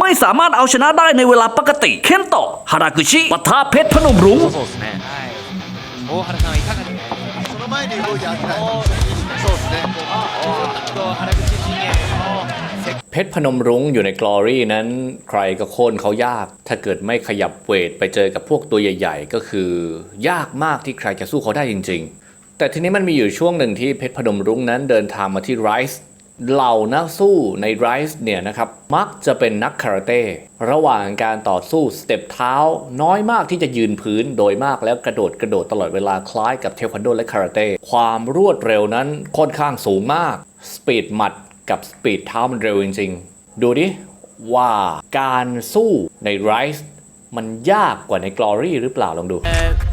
ไม่สามารถเอาชนะได้ในเวลาปกติ เคนโตะฮารากุชิปะทะเพชรพนมรุ้ง そうですねはい大原さんはいかがですかその前に動いてあげたいそうですねと原口陣営 เพชรพนมรุ้งอยู่ในกลอรี่นั้น ใครก็โค่นเขายาก ถ้าเกิดไม่ขยับเวทไปเจอกับพวกตัวใหญ่ ๆ ก็คือ ยากมากที่ใครจะสู้เขาได้จริง ๆ แต่ทีนี้มันมีอยู่ช่วงหนึ่งที่เพชรพนมรุ้งนั้นเดินทางมาที่ไรส์ เหล่านักสู้ในไรส์เนี่ยนะครับมักจะเป็นนักคาราเต้ระหว่างการต่อสู้สเต็ปเท้า น้อยมากที่จะยืนพื้นโดยมากแล้วกระโดดกระโดดตลอดเวลาคล้ายกับเทควันโดและคาราเต้ความรวดเร็วนั้นค่อนข้างสูงมากสปีดหมัดกับสปีดเท้ามันเร็วจริงๆ ดูดิว่าการสู้ในไรส์มันยากกว่าในกลอรี่หรือเปล่าลองดู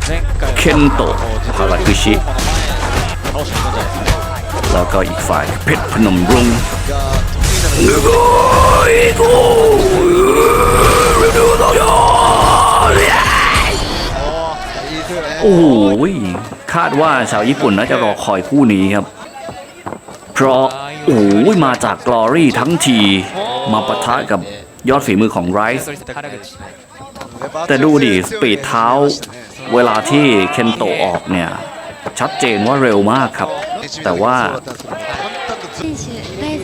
前回เคนโตะฮารากุชิ แล้วก็อีกฝ่ายเพชรพนมรุ้งโอ้โหคาดว่าชาวญี่ปุ่นน่าจะรอคอยคู่นี้ครับ เพราะโอ้โหมาจากกลอรี่ทั้งที มาปะทะกับยอดฝีมือของไรซ์แต่ดูดิ สปีดเท้า เวลาที่เคนโตออกเนี่ย ชัดเจนว่าเร็วมากครับ แต่ว่า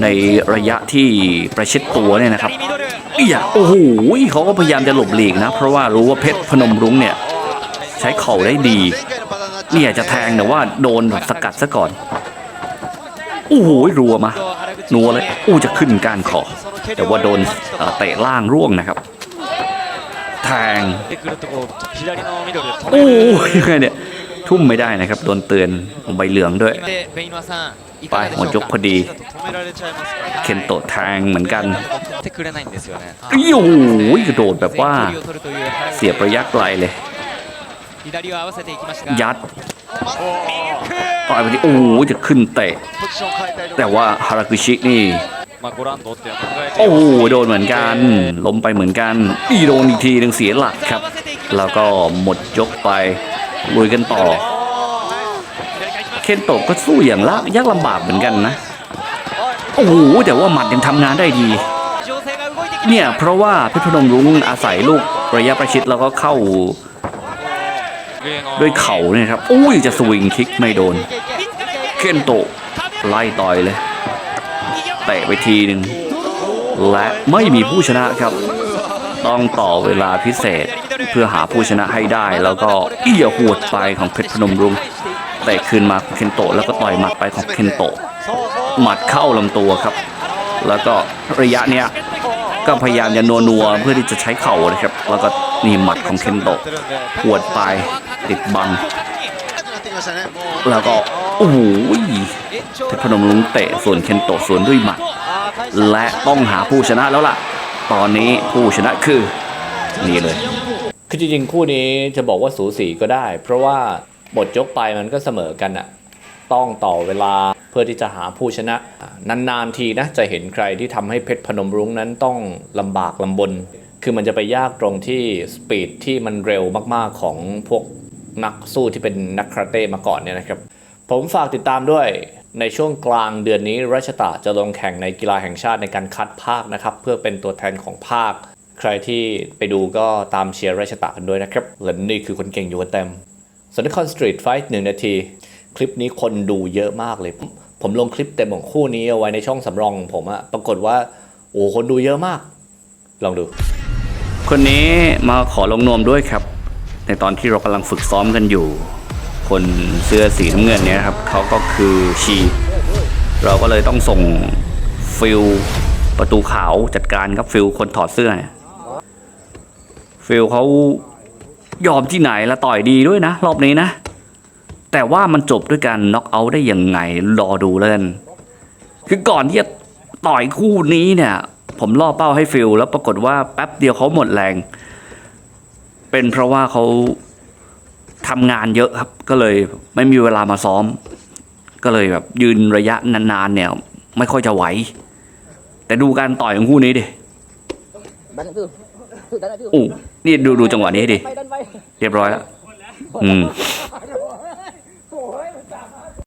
ในระยะที่ประชิดตัวเนี่ยนะครับอย่าโอ้โหเขาก็พยายามจะหลบหลีกนะ เพราะว่ารู้ว่าเพชรพนมรุ้งเนี่ย ใช้เข่าได้ดีเนี่ยจะแทงแต่ว่าโดนสกัดซะก่อนโอ้โหรัวมานัวเลยอู้จะขึ้นการขอ แต่ว่าโดนเตะล่างร่วงนะครับ แทงโอ้ยังไงเนี่ย ทุ่มไม่ได้นะครับ โดนเตือนใบเหลืองด้วย ไปหมดยกพอดี เคนโตะทางเหมือนกันอ้โหกระโดดแบบว่า เสียประยักไกลเลย ยัดต่อยไปที่โอ้จะขึ้นเตะ แต่ว่าฮารากุชินี่โอ้โโดนเหมือนกันล้มไปเหมือนกันอีโดนอีกทีหนึ่งเสียหลักครับ แล้วก็หมดยกไป ลุยกันต่อ เคนโตก็สู้อย่างละยากลำบากเหมือนกันนะ โอ้โหแต่ว่าหมัดยังทำงานได้ดี เนี่ยเพราะว่าพิพนมรุ้งอาศัยลูกระยะประชิดแล้วก็เข้าด้วยเข่าเนี่ยครับอุ้ยจะสวิงคิกไม่โดน เคนโตไล่ต่อยเลยเตะไปทีหนึ่งและไม่มีผู้ชนะครับ ต้องต่อเวลาพิเศษเพื่อหาผู้ชนะให้ได้ แล้วก็เอี่ยหวดไปของเพชรพนมรุ้งเตะคืนมาเคนโตแล้วก็ต่อยหมัดไปของเคนโตหมัดเข้าลำตัวครับ แล้วก็ระยะเนี้ยก็พยายามจะนัวนัวเพื่อที่จะใช้เข่านะครับ แล้วก็นี่หมัดของเคนโตะหวดไปติดบัง แล้วก็โอ้โหเพชรพนมรุงเตะส่วนเคนโตส่วนด้วยหมัด และต้องหาผู้ชนะแล้วล่ะ ตอนนี้ผู้ชนะคือ นี่เลย คือจริงๆคู่นี้จะบอกว่าสูสีก็ได้ เพราะว่าบทยกไปมันก็เสมอกันอะต้องต่อเวลาเพื่อที่จะหาผู้ชนะ นานๆทีนะจะเห็นใครที่ทำให้เพชรพนมรุ้งนั้นต้องลำบากลำบน คือมันจะไปยากตรงที่สปีดที่มันเร็วมากๆของพวกนักสู้ที่เป็นนักคาราเต้มาก่อนเนี่ยนะครับ ผมฝากติดตามด้วย ในช่วงกลางเดือนนี้รัชตะจะลงแข่งในกีฬาแห่งชาติในการคัดภาคนะครับ เพื่อเป็นตัวแทนของภาค ใครที่ไปดูก็ตามเชียร์ราชตะกันด้วยนะครับและนี่คือคนเก่งอยู่กันเต็มสนคอนสตรีทไฟท์หนึ่งนาที คลิปนี้คนดูเยอะมากเลยผมผมลงคลิปเต็มของคู่นี้เอาไว้ในช่องสำรองของผมอะปรากฏว่า โอ้คนดูเยอะมาก ลองดู คนนี้มาขอลงนวมด้วยครับ ในตอนที่เรากำลังฝึกซ้อมกันอยู่ คนเสื้อสีน้ำเงินเนี่ยครับเขาก็คือชี เราก็เลยต้องส่งฟิลประตูขาวจัดการครับฟิลคนถอดเสื้อเนี่ยฟิลเขายอมที่ไหนละต่อยดีด้วยนะ รอบนี้นะ แต่ว่ามันจบด้วยการน็อกเอาท์ได้ยังไงรอดูเลยกันคือก่อนที่จะต่อยคู่นี้เนี่ย ผมล่อเป้าให้ฟิลแล้วปรากฏว่าแป๊บเดียวเขาหมดแรง เป็นเพราะว่าเขา ทำงานเยอะครับ ก็เลยไม่มีเวลามาซ้อม ก็เลยแบบยืนระยะนานๆเนี่ย ไม่ค่อยจะไหว แต่ดูการต่อยของคู่นี้ดิดันฟิวฟิวดันฟิวอู้นี่ดูดูจังหวะนี้ให้ดิไปดันไปเรียบร้อยแล้ว อืม